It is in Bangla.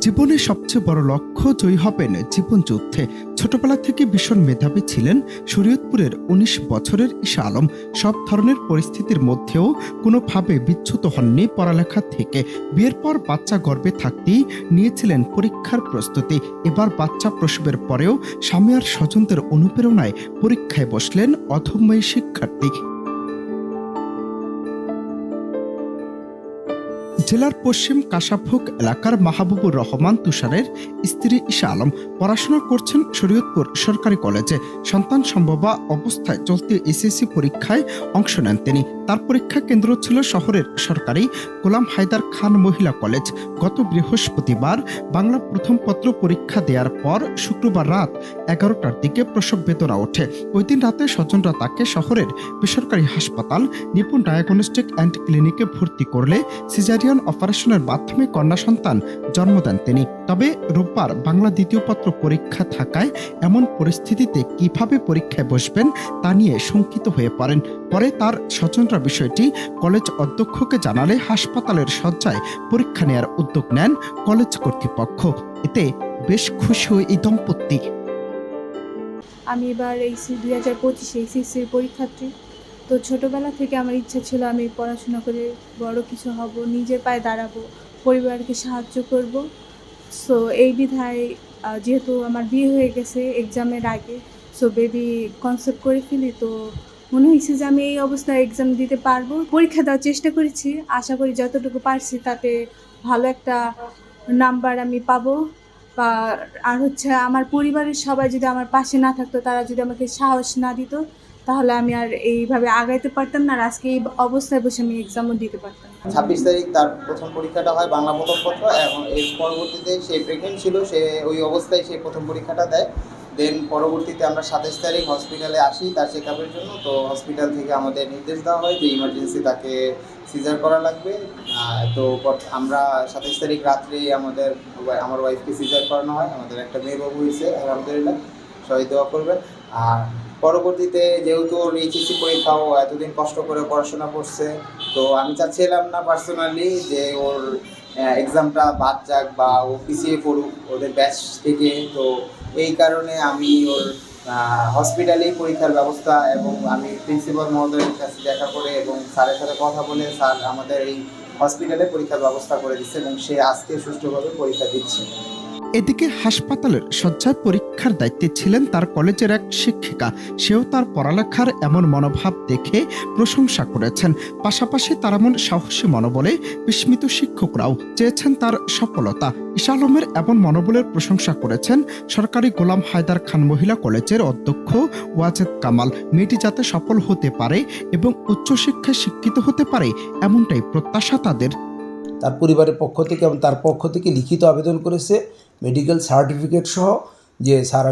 জীবনের সবচেয়ে বড় লক্ষ্য জয়ী হবেন জীবন যুদ্ধে। ছোটবেলা থেকে ভীষণ মেধাবী ছিলেন শরীয়তপুরের উনিশ বছরের ঈশা আলম। সব ধরনের পরিস্থিতির মধ্যেও কোনোভাবে বিচ্যুত হননি পড়ালেখা থেকে। বিয়ের পর বাচ্চা গর্ভে থাকতেই নিয়েছিলেন পরীক্ষার প্রস্তুতি। এবার বাচ্চা প্রসবের পরেও স্বামী আর স্বজনদের অনুপ্রেরণায় পরীক্ষায় বসলেন অধময়ী শিক্ষার্থী। জেলার পশ্চিম কাশাফুক এলাকার মাহবুবুর রহমান তুষারের স্ত্রী ঈশা আলম পড়াশোনা করছেন শরীয়তপুর সরকারি কলেজে। সন্তান সম্ভবা অবস্থায় চলতি এসএসসি পরীক্ষায় অংশ নেন তিনি। তার পরীক্ষা কেন্দ্র ছিল শহরের সরকারি গোলাম হায়দার খান মহিলা কলেজ। গত বৃহস্পতিবার বাংলা প্রথম পত্র পরীক্ষা দেওয়ার পর শুক্রবার রাত এগারোটার দিকে প্রসব বেদনা ওঠে। ওই দিন রাতে স্বজনরা তাকে শহরের বেসরকারি হাসপাতাল, নিপুণ ডায়াগনস্টিক অ্যান্ড ক্লিনিকে ভর্তি করলে সিজারিয়ান অপারেশনের মাধ্যমে কন্যা সন্তান জন্ম দেন তিনি। তবে রোববার বাংলা দ্বিতীয় পত্র পরীক্ষা থাকায় এমন পরিস্থিতিতে কীভাবে পরীক্ষায় বসবেন তা নিয়ে শঙ্কিত হয়ে পড়েন। পরে তার স্বজনরা বিষয়টি কলেজ অধ্যক্ষকে জানালে হাসপাতালের শয্যায় পরীক্ষা নেয়ার উদ্যোগ নেন কলেজ কর্তৃপক্ষ। এতে বেশ খুশি হয়ে এই দম্পতি। আমি এবার এই দুই হাজার পঁচিশে এইচএসসির পরীক্ষার্থী। তো ছোটোবেলা থেকে আমার ইচ্ছা ছিল আমি পড়াশোনা করে বড় কিছু হব, নিজের পায়ে দাঁড়াবো, পরিবারকে সাহায্য করব। সো এই বিধায় যেহেতু আমার বিয়ে হয়ে গেছে এক্সামের আগে সো বেবি কনসেপ্ট করে ফেলি, তো মনে হয়েছে যে আমি এই অবস্থায় এক্সাম দিতে পারব। পরীক্ষা দেওয়ার চেষ্টা করেছি, আশা করি যতটুকু পারছি তাতে ভালো একটা নাম্বার আমি পাবো। বা, আর হচ্ছে আমার পরিবারের সবাই যদি আমার পাশে না থাকতো, তারা যদি আমাকে সাহস না দিত তাহলে আমি আর এইভাবে আগাইতে পারতাম না আর আজকে এই অবস্থায় বসে আমি এক্সামও দিতে পারতাম ছাব্বিশ তারিখ তার প্রথম পরীক্ষাটা হয় বাংলা প্রথম পত্র এবং এর পরবর্তীতে সে প্রেগনেন্ট ছিল, সে ওই অবস্থায় সে প্রথম পরীক্ষাটা দেয়। দেন পরবর্তীতে আমরা সাতাশ তারিখ হসপিটালে আসি তার চেক আপের জন্য। তো হসপিটাল থেকে আমাদের নির্দেশ দেওয়া হয় যে ইমার্জেন্সি তাকে সিজার করা লাগবে। তো আমরা সাতাশ তারিখ রাত্রে আমাদের আমার ওয়াইফকে সিজার করানো হয়। আমাদের একটা মেয়ে বাবু হয়েছে, আলহামদুলিল্লাহ। সবাই দোয়া করবেন। আর পরবর্তীতে যেহেতু ওর এইচএসসি পরীক্ষাও এতদিন কষ্ট করে পড়াশোনা করছে, তো আমি চাচ্ছিলাম না পার্সোনালি যে ওর এক্সামটা বাদ যাক বা ও পিছিয়ে পড়ুক ওদের ব্যাচ থেকে। তো এই কারণে আমি ওর হসপিটালেই পরীক্ষার ব্যবস্থা এবং আমি প্রিন্সিপাল মহোদয়ের কাছে দেখা করে এবং স্যারের সাথে কথা বলে স্যার আমাদের এই হসপিটালে পরীক্ষার ব্যবস্থা করে দিচ্ছে এবং সে আজকে সুষ্ঠুভাবে পরীক্ষা দিচ্ছে। এদিকে হাসপাতালের শয্যায় পরীক্ষার দায়িত্বে ছিলেন তার কলেজের এক শিক্ষিকা। সেও তার পড়ালেখার এমন মনোভাব দেখে প্রশংসা করেছেন। পাশাপাশি তার এমন সাহসী মনোবলে বিস্মিত শিক্ষকরাও চেয়েছেন তার সফলতা। ঈশা আলমের এমন মনোবলের প্রশংসা করেছেন সরকারি গোলাম হায়দার খান মহিলা কলেজের অধ্যক্ষ ওয়াজেদ কামাল। মেয়েটি যাতে সফল হতে পারে এবং উচ্চশিক্ষায় শিক্ষিত হতে পারে এমনটাই প্রত্যাশা তাদের। তার পরিবারের পক্ষ থেকে এবং তার পক্ষ থেকে লিখিত আবেদন করেছে মেডিকেল সার্টিফিকেট সহ যে স্যার